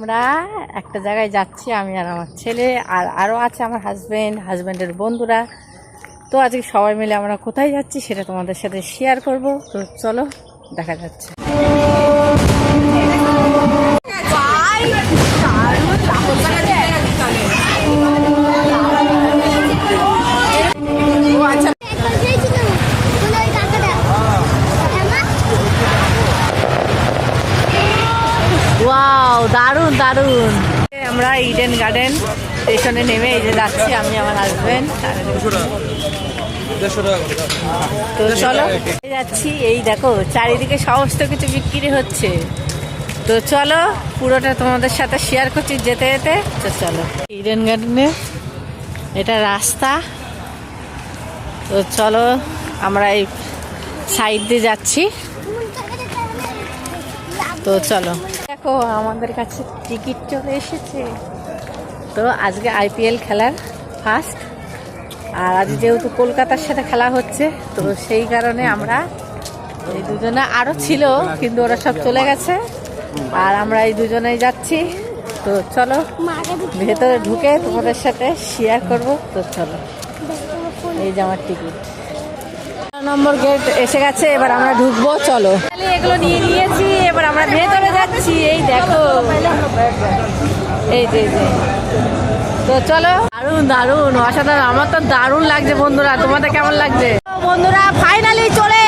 আমরা একটা জায়গায় যাচ্ছি, আমি আর আমার ছেলে, আর আরও আছে আমার হাজব্যান্ড হাজব্যান্ডের বন্ধুরা। তো আজকে সবাই মিলে আমরা কোথায় যাচ্ছি সেটা তোমাদের সাথে শেয়ার করব। তো চলো, দেখা যাচ্ছে। দারুণ দারুণ। আমরা ইডেন গার্ডেন স্টেশনে নেমে এই যে যাচ্ছি আমি আমার হাজব্যান্ড তো চলো যাচ্ছি, এই দেখো, চারিদিকে সমস্ত কিছু বিক্রি হচ্ছে। তো চলো, পুরোটা তোমাদের সাথে শেয়ার করছি যেতে যেতে। তো চলো ইডেন গার্ডেনে এটা রাস্তা। তো চলো, আমরা এই সাইড দিয়ে যাচ্ছি। তো চলো। দেখো, আমাদের কাছে টিকিট চলে এসেছে। তো আজকে আইপিএল খেলার ফার্স্ট আর আজ যেহেতু কলকাতার সাথে খেলা হচ্ছে, তো সেই কারণে আমরা এই দুজনে আরও ছিল, কিন্তু ওরা সব চলে গেছে। আর আমরা এই দুজনেই যাচ্ছি। তো চলো, ভেতরে ঢুকে তোমাদের সাথে শেয়ার করব। তো চলো, এই যে আমার টিকিট নম্বর গেট এসে গেছে, এবার আমরা ঢুকবো, চলো। এগুলো নিয়ে নিয়েছি, এবার দেখো। এই যে যে। তো চলো। দারুণ দারুণ। অসাধারণ। আমার তো দারুণ লাগছে বন্ধুরা। তোমাদের কেমন লাগছে? বন্ধুরা ফাইনালি চলে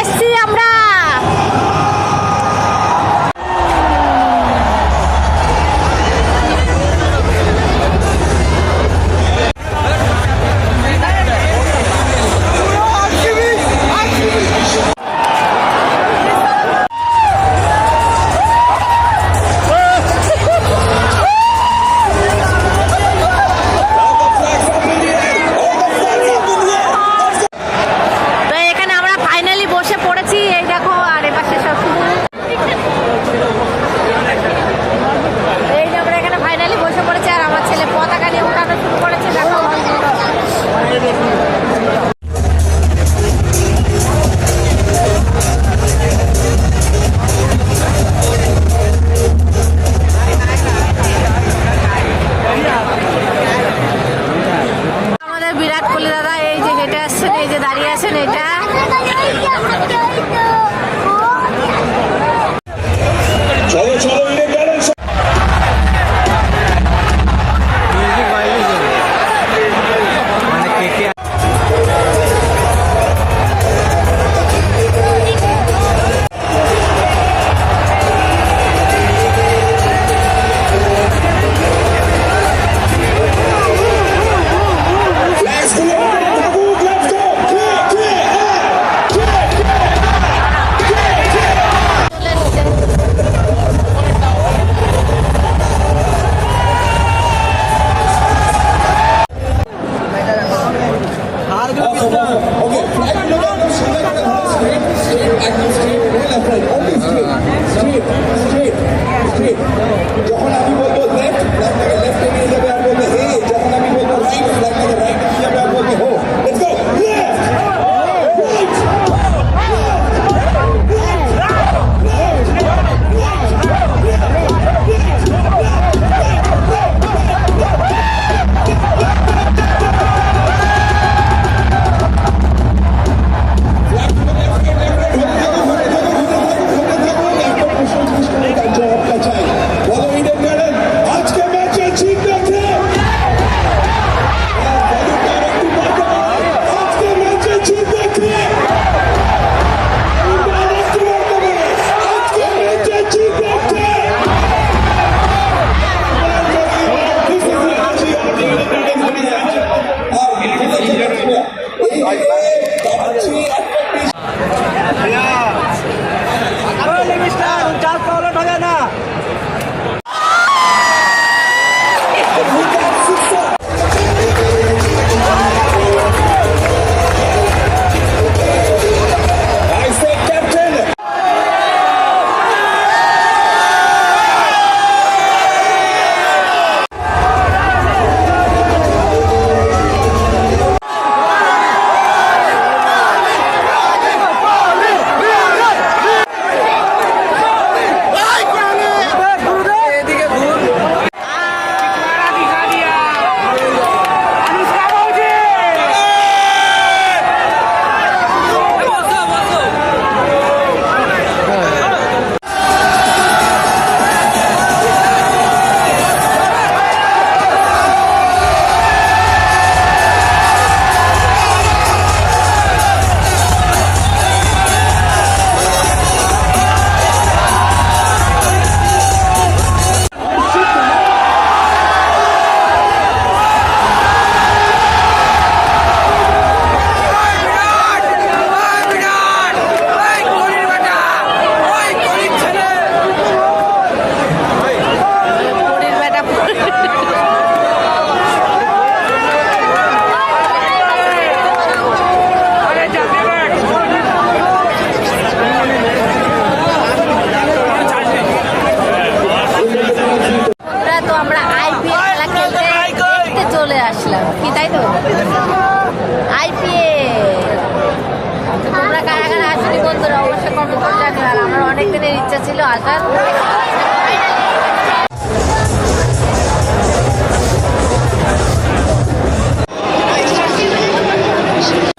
ছিল আসার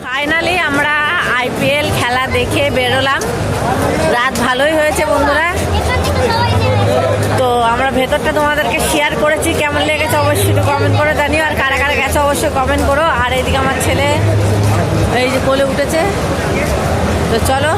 ফাইনালি আমরা আইপিএল খেলা দেখে বেরোলাম। রাত ভালোই হয়েছে বন্ধুরা। তো আমরা ভেতরটা তোমাদেরকে শেয়ার করেছি, কেমন লেগেছে অবশ্যই একটু কমেন্ট করে জানিও, আর কারা কারা গেছে অবশ্যই কমেন্ট করো। আর এইদিকে আমার ছেলে এই যে কোলে উঠেছে। তো চলো।